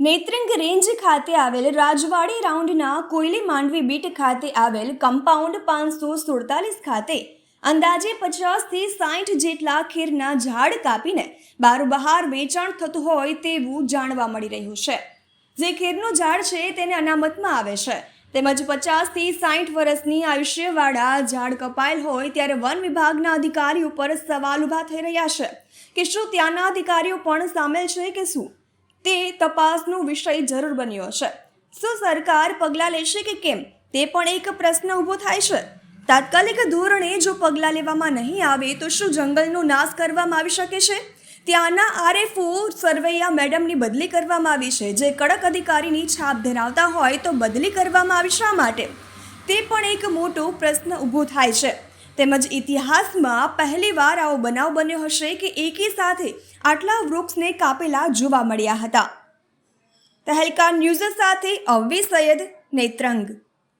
Netrang range ખાતે આવેલ રાજવાડી રાઉન્ડના કોયલી માંડવી બીટ ખાતે આવેલ કમ્પાઉન્ડ પાંચસો સુડતાલીસ ખાતે અંદાજે પચાસથી સાઠ જેટલા ખીરના ઝાડ કાપીને બારોબહાર વેચાણ થતું હોય તેવું જાણવા મળી રહ્યું છે. જે ખીરનું ઝાડ છે તેને અનામતમાં આવે છે. તેમજ પચાસથી સાઠ વર્ષની આયુષ્યવાળા ઝાડ કપાયેલ હોય ત્યારે વન વિભાગના અધિકારીઓ પર સવાલ ઊભા થઈ રહ્યા છે. કે શું ત્યાંના અધિકારીઓ પણ સામેલ છે કે શું? તે તપાસનો વિષય જરૂર બન્યો છે. શું સરકાર પગલાં લેશે કે કેમ? તે પણ એક પ્રશ્ન ઊભો થાય છે. તાત્કાલિક ધોરણે જો પગલાં લેવામાં નહીં આવે તો શું જંગલનો નાશ કરવામાં આવી શકે છે? ત્યાંના આરએફઓ સરવૈયા મેડમની બદલી કરવામાં આવી છે. જે કડક અધિકારીની છાપ ધરાવતા હોય તો બદલી કરવામાં આવી શા માટે? તે પણ એક મોટો પ્રશ્ન ઊભો થાય છે. તેમજ ઇતિહાસમાં પહેલીવાર આવો બનાવ બન્યો હશે કે એકી સાથે આટલા વૃક્ષને કાપેલા જોવા મળ્યા હતા. તહેલકા ન્યૂઝ સાથે અવ્વી સૈયદ નેત્રંગ